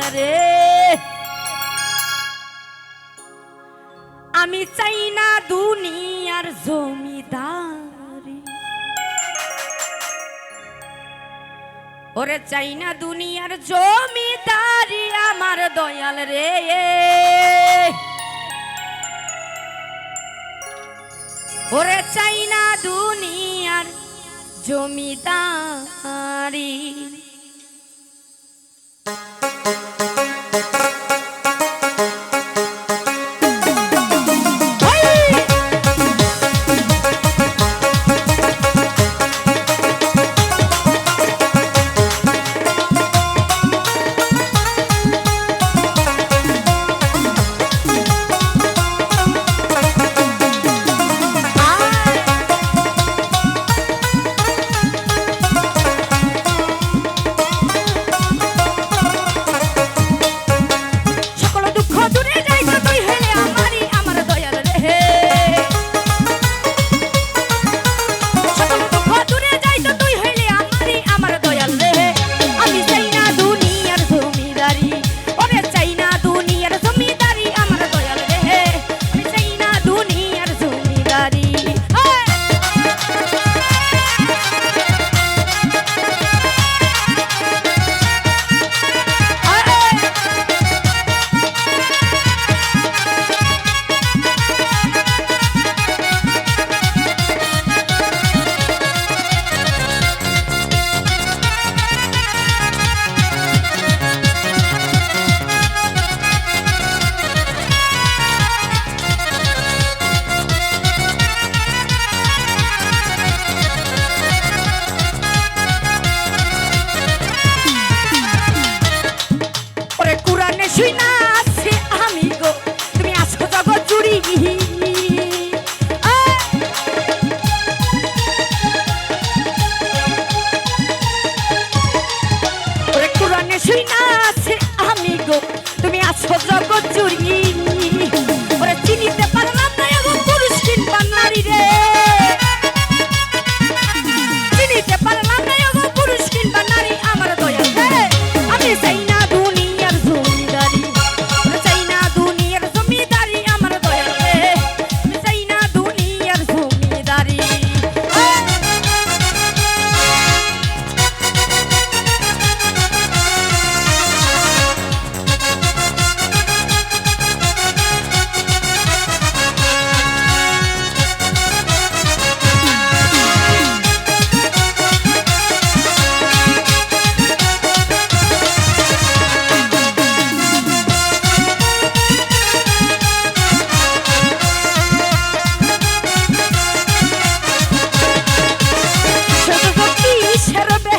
রে। আমি চাই না দুনিয়ার জমিদারি। ওরে চাই না দুনিয়ার জমিদারি আমার দয়াল রে। ওরে চাই না দুনিয়ার জমিদারি। চুরি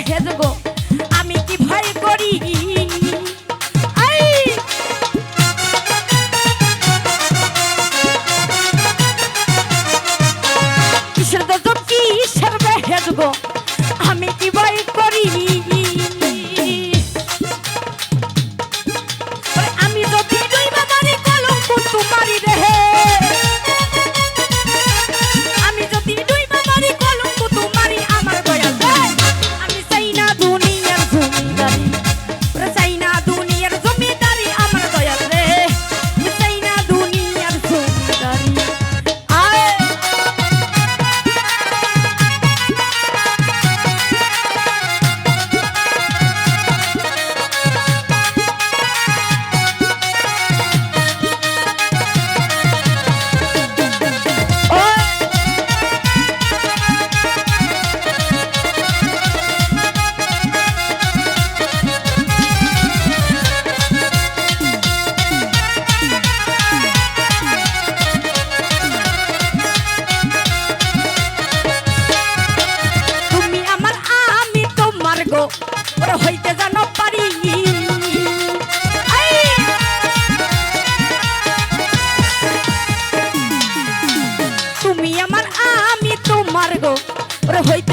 head to go. hate